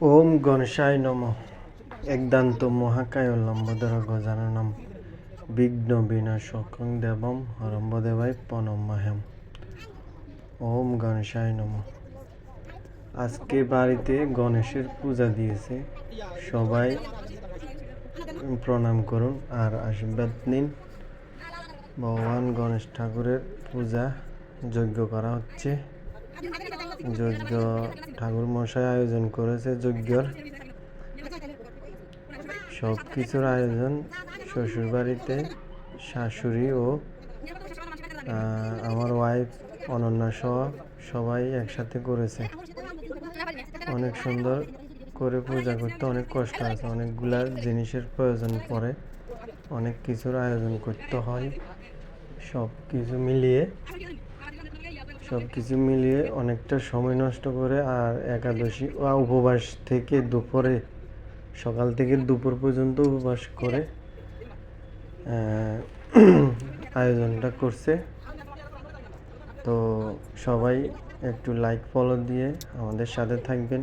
ওম গণেশায় নম। একদান্ত মহাকায় লম্বোদর গজাননম বিঘ্ন বিনাশকং দেবম হরম্বদেবাই প্রণমাহম ওম গণেশায় নম। আজকে বাড়িতে গণেশের পূজা দিয়েছে। সবাই প্রণাম করুন আর আশীর্বাদ নিন। ভগবান গণেশ ঠাকুরের পূজা যজ্ঞ করা হচ্ছে। যজ্ঞ ঠাকুর মশাই আয়োজন করেছে যজ্ঞর সব কিছুর আয়োজন শ্বশুর বাড়িতে শাশুড়ি ও আমার ওয়াইফ অনন্যা সহ সবাই একসাথে করেছে। অনেক সুন্দর করে পূজা করতে অনেক কষ্ট আছে, অনেকগুলা জিনিসের প্রয়োজন পড়ে, অনেক কিছুর আয়োজন করতে হয় সব কিছু মিলিয়ে। সব কিছু মিলিয়ে অনেকটা সময় নষ্ট করে আর একাদশী উপবাস থেকে দুপুরে, সকাল থেকে দুপুর পর্যন্ত উপবাস করে আয়োজনটা করছে। তো সবাই একটু লাইক ফলো দিয়ে আমাদের সাথে থাকবেন।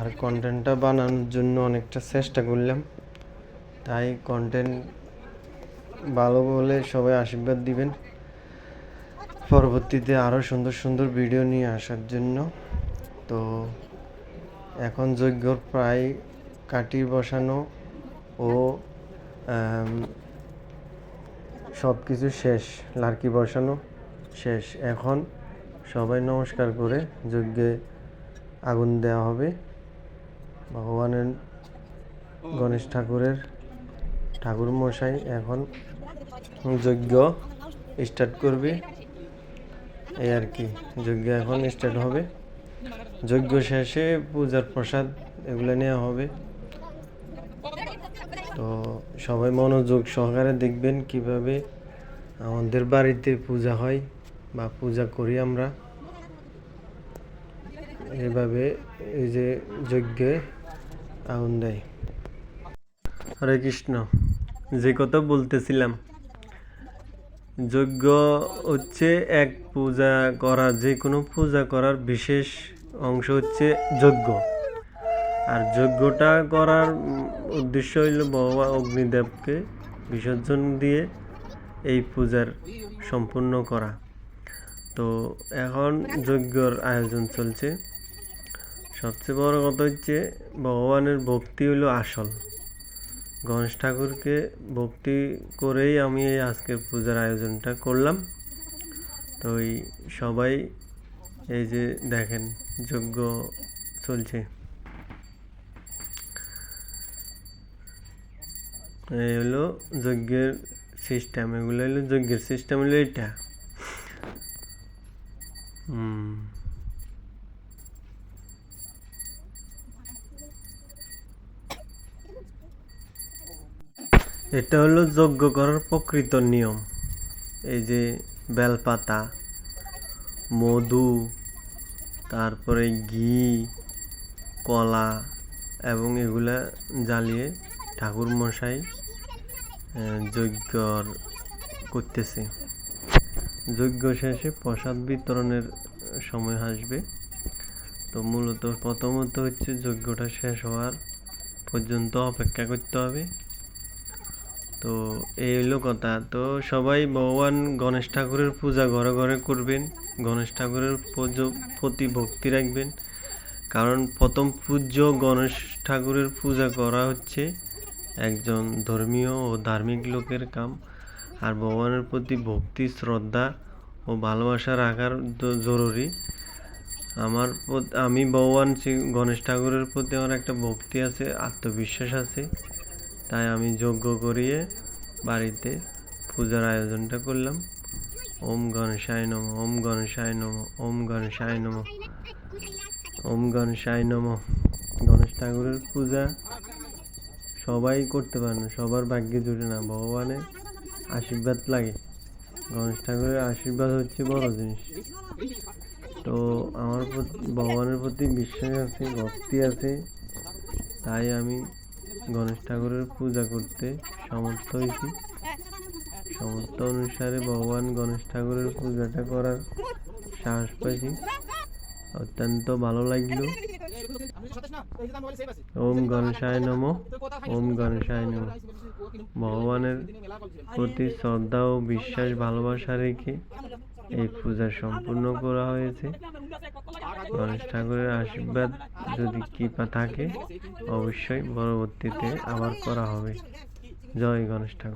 আর কন্টেন্টটা বানানোর জন্য অনেকটা চেষ্টা করলাম। তাই কন্টেন্ট ভালো বলে সবাই আশীর্বাদ দিবেন। পরবর্তীতে আরও সুন্দর সুন্দর ভিডিও নিয়ে আসার জন্য। তো এখন যজ্ঞর প্রায় কাটি বসানো ও সব কিছু শেষ, লার্কি বসানো শেষ। এখন সবাই নমস্কার করে যজ্ঞে আগুন দেওয়া হবে। ভগবানের গণেশ ঠাকুরের ঠাকুর মশাই এখন যজ্ঞ স্টার্ট করবে। এই আর কি, যজ্ঞ এখন স্টার্ট হবে। যজ্ঞ শেষে পূজার প্রসাদ এগুলো নেওয়া হবে। তো সবাই মনোযোগ সহকারে দেখবেন কীভাবে আমাদের বাড়িতে পূজা হয় বা পূজা করি আমরা। এভাবে এই যে যজ্ঞে আগুন দেয়। হরে কৃষ্ণ, যে কথা বলতেছিলাম যজ্ঞ হচ্ছে এক পূজা করা, যে কোনো পূজা করার বিশেষ অংশ হচ্ছে যজ্ঞ আর যজ্ঞটা করার উদ্দেশ্য হইল ভগবান অগ্নিদেবকে বিসর্জন দিয়ে এই পূজার সম্পূর্ণ করা। তো এখন যজ্ঞর আয়োজন চলছে। সবচেয়ে বড় কথা হচ্ছে ভগবানের ভক্তি হলো আসল। গণেশ ঠাকুরকে ভক্তি করেই আমি এই আজকের পূজার আয়োজনটা করলাম। তো এই সবাই এই যে দেখেন, যজ্ঞ চলছে। এই হলো যজ্ঞের সিস্টেম এগুলো হলো যজ্ঞের সিস্টেম হলো এটা। এটা হলো যজ্ঞ করার প্রকৃত নিয়ম। এই যে বেলপাতা, মধু, তারপরে ঘি, কলা এবং এগুলা জ্বালিয়ে ঠাকুর মশাই যজ্ঞ করতেছে। যজ্ঞ শেষে প্রসাদ বিতরণের সময় আসবে। তো মূলত প্রথমত হচ্ছে যজ্ঞটা শেষ হওয়ার পর্যন্ত অপেক্ষা করতে হবে। তো এই হলো কথা। তো সবাই ভগবান গণেশ ঠাকুরের পূজা ঘরে ঘরে করবেন, গণেশ ঠাকুরের প্রতি ভক্তি রাখবেন। কারণ প্রথম পূজ্য গণেশ ঠাকুরের পূজা করা হচ্ছে একজন ধর্মীয় ও ধার্মিক লোকের কাম। আর ভগবানের প্রতি ভক্তি, শ্রদ্ধা ও ভালোবাসা রাখার জরুরি। আমার আমি ভগবান শ্রী গণেশ ঠাকুরের প্রতি আমার একটা ভক্তি আছে, আত্মবিশ্বাস আছে। তাই আমি যজ্ঞ করিয়ে বাড়িতে পূজার আয়োজনটা করলাম। ওম গণেশায় নম, ওম গণেশায় নম, ওম গণেশায় নম, ওম গণেশায় নম। গণেশ ঠাকুরের পূজা সবাই করতে পারে না, সবার ভাগ্যে জুটে না, ভগবানের আশীর্বাদ লাগে। গণেশ ঠাকুরের আশীর্বাদ হচ্ছে বড় জিনিস। তো আমার ভগবানের প্রতি বিশ্বাস আছে, ভক্তি আছে, তাই আমি গণেশ ঠাকুরের পূজা করতে সমর্থ হয়েছি। সমর্থ অনুসারে ভগবান গণেশ ঠাকুরের পূজাটা করার সাহস পাইছি। অত্যন্ত ভালো লাগল। ওম গণেশায় নম, ওম গণেশায় নম। ভগবানের প্রতি শ্রদ্ধা ও বিশ্বাস ভালোবাসা রেখে এই পূজা সম্পূর্ণ করা হয়েছে। গণেশ ঠাকুরের আশীর্বাদ যদি কৃপা থাকে, অবশ্যই পরবর্তীতে আবার করা হবে। জয় গণেশ ঠাকুর।